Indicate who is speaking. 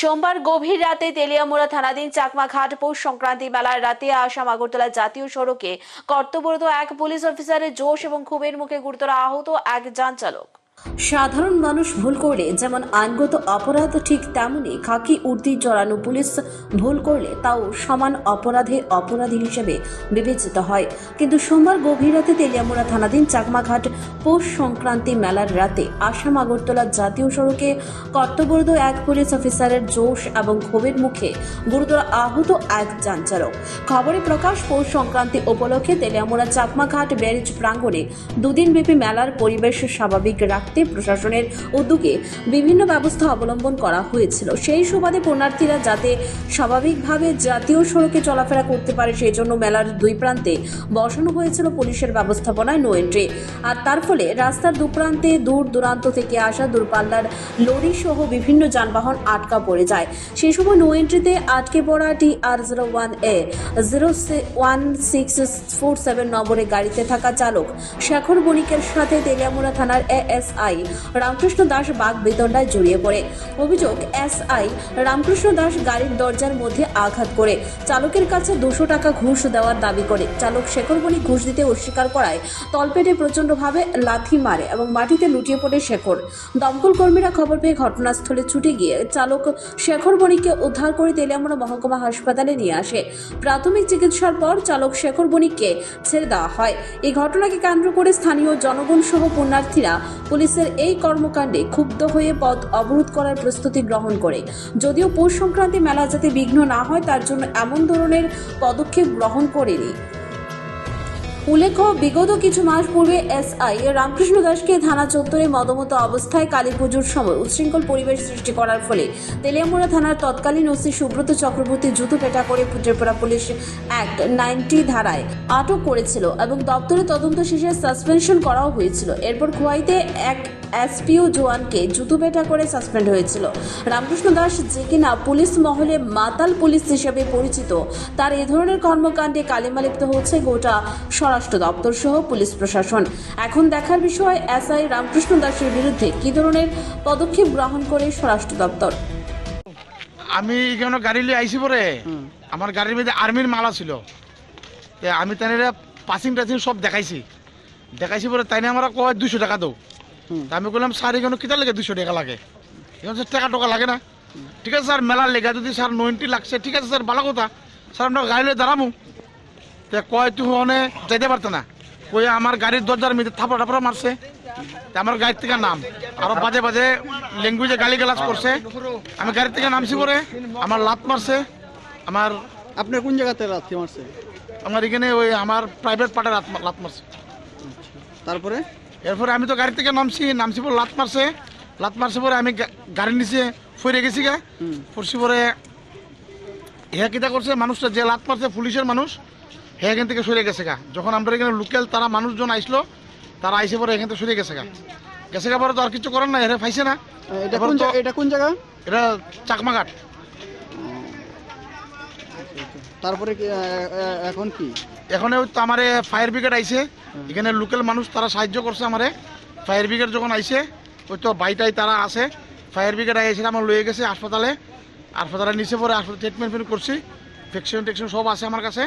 Speaker 1: সোমবার গভীর রাতে তেলিয়ামুড়া থানাধীন চাকমাঘাট পৌষ সংক্রান্তি মেলার রাতে আসাম আগরতলা জাতীয় সড়কে কর্তব্যরত এক পুলিশ অফিসারের জোশ এবং ক্ষোভের মুখে গুরুতর আহত এক যান চালক। সাধারণ মানুষ ভুল করলে, যেমন আইনগত অপরাধ ঠিক তেমনি খাকি উর্দি জড়ানো পুলিশ ভুল করলে তাও সমান অপরাধে অপরাধী হিসেবে বিবেচিত হয়। কিন্তু সোমবার গভীর রাতে তেলিয়ামুড়া থানাধীন চাকমাঘাট পৌষ সংক্রান্তি মেলার রাতে আসাম আগরতলা জাতীয় সড়কে কর্তব্যরত এক পুলিশ অফিসারের জোশ এবং ক্ষোভের মুখে গুরুতর আহত এক যান চালক। খবরে প্রকাশ, পৌষ সংক্রান্তি উপলক্ষে তেলিয়ামুড়া চাকমাঘাট ব্যারেজ প্রাঙ্গণে দুদিনব্যাপী মেলার পরিবেশ স্বাভাবিক রাখতে প্রশাসনের উদ্যোগে বিভিন্ন ব্যবস্থা অবলম্বন করা হয়েছিল। সেই সুবাদে পুণ্যার্থীরা যাতে স্বাভাবিকভাবে জাতীয় সড়কে চলাফেরা করতে পারে, সেই জন্য মেলার দুই প্রান্তে বসানো হয়েছিল পুলিশের ব্যবস্থাপনায় নো এন্ট্রি। আর তার ফলে রাস্তার দুপ্রান্তে দূর দূরান্ত থেকে আসা দূরপাল্লার লরি সহ বিভিন্ন যানবাহন আটকা পড়ে যায়। সেই সময় নো এন্ট্রিতে আটকে পড়া T R zero one A zero one six four seven নম্বরে গাড়িতে থাকা চালক শেখর বণিকের সাথে তেলিয়ামুড়া থানার এএসআই রামকৃষ্ণ দাস বাঘ বেতনটায় জড়িয়ে পড়ে। অভিযোগ, এসআই রামকৃষ্ণ দাস গাড়ির দরজার মধ্যে আঘাত করে। চালকের কাছে দুশো টাকা ঘুষ দেওয়ার দাবি করে। চালক শেখর বণিক ঘুষ দিতে অস্বীকার করায় তলপেটে প্রচণ্ডভাবে লাথি মারে এবং মাটিতে লুটিয়ে পড়ে শেখর। দমকল কর্মীরা খবর পেয়ে ঘটনাস্থলে ছুটে গিয়ে চালক শেখর বণিককে উদ্ধার করে তেলিয়ামুড়া মহকুমা হাসপাতালে নিয়ে আসে। প্রাথমিক চিকিৎসার পর চালক শেখর বণিককে ছেড়ে দেওয়া হয়। এই ঘটনাকে কেন্দ্র করে স্থানীয় জনগণ সহ পুণ্যার্থীরা পুলিশের এই কর্মকাণ্ডে ক্ষুব্ধ হয়ে পথ অবরোধ করার প্রস্তুতি গ্রহণ করে। যদিও পৌষ সংক্রান্তি মেলা যাতে বিঘ্ন না হয়, তার জন্য এমন ধরনের পদক্ষেপ গ্রহণ করেনি। উল্লেখ্য, বিগত কিছু মাস পূর্বে এসআই রামকৃষ্ণ দাসকে থানা চত্বরে মদমত অবস্থায় কালী পুজোর সময় উচ্ছৃঙ্খল পরিবেশ সৃষ্টি করার ফলে তেলিয়ামুড়া থানার তৎকালীন ওসি সুব্রত চক্রবর্তী জুতো পেটা করে ত্রিপুরা পুলিশ অ্যাক্ট নাইনটি ধারায় আটক করেছিল এবং দপ্তরে তদন্ত শেষে সাসপেনশন করাও হয়েছিল। এরপর খোয়াইতে এক এসপিও জওয়ানকে জুতো পেটা করে সাসপেন্ড হয়েছিল। রামকৃষ্ণ দাস যে কিনা পুলিশ মহলে মাতাল পুলিশ হিসেবে পরিচিত, তার এ ধরনের কর্মকাণ্ডে কালিমালিপ্ত হচ্ছে গোটা স্বরাষ্ট্র দপ্তর সহ পুলিশ প্রশাসন। এখন দেখার বিষয় এসআই রামকৃষ্ণ দাসের বিরুদ্ধে কি ধরনের পদক্ষেপ গ্রহণ করে স্বরাষ্ট্র দপ্তর?
Speaker 2: আমি এখানে গাড়ি লিয়ে আইসি পরে। আমার গাড়ির মধ্যে আর্মির মালা ছিল। আমি তাই পাসিং টাসিং সব দেখাইছি। দেখাইছি পরে তাই আমার কয় দুশো টাকা দাও। তা আমি বললাম স্যার এখানে কিতা লাগে দুশো টাকা লাগে? এখন স্যার টাকা টাকা লাগে না। ঠিক আছে স্যার মেলার লেগে যদি স্যার নয়েন্টি লাগছে ঠিক আছে স্যার ভালো কথা। স্যার আমরা গাড়ি লিয়ে দাঁড়াবো তে কয় তুই ওখানে যেতে পারতো না? কই আমার গাড়ির দরজার মধ্যে থাপড়া টাপড়া মারছে। আমার গাড়ির থেকে নাম। আরও বাজে বাজে ল্যাঙ্গুয়েজে গালি গালাজ করছে। আমি গাড়ি থেকে নামছি পরে। আমার লাত মারছে। আমার
Speaker 3: আপনার কোন জায়গাতে রাত্রি মারছে?
Speaker 2: আমার এখানে ওই আমার প্রাইভেট পার্টের লাত লাত মারছে।
Speaker 3: তারপরে?
Speaker 2: এরপরে আমি তো গাড়ি থেকে নামছি। নামছি পরে লাত মারছে। লাত মারছে পরে আমি গাড়ির নিচে ফিরে গেছি গা। পড়ছি পরে হ্যাঁ কিতা করছে। মানুষটা যে লাত মারছে পুলিশের মানুষ। হ্যাঁ এখান থেকে সরে গেছে গা। যখন আমরা এখানে লোকাল তারা মানুষজন আইসলো তারা আইসে পরে এখান থেকে সরে গেছে গা। গেছে গা পরে তো আর কিছু করার নাই এরা পাইছে না।
Speaker 3: এটা কোন এটা কোন জায়গা?
Speaker 2: এটা চাকমাঘাট।
Speaker 3: তারপরে এখন কি?
Speaker 2: এখন তো আমার ফায়ার ব্রিগেড আইছে। এখানে লোকাল মানুষ তারা সাহায্য করছে আমারে। ফায়ার ব্রিগেড যখন আইছে ওই তো বাইটাই তারা আছে। ফায়ার ব্রিগেড আইসে আমার লয়ে গেছে হাসপাতালে। হাসপাতালে নিচে পরে হাসপাতাল ট্রিটমেন্ট করছি। ভ্যাকসিন টেকশন সব আছে আমার কাছে।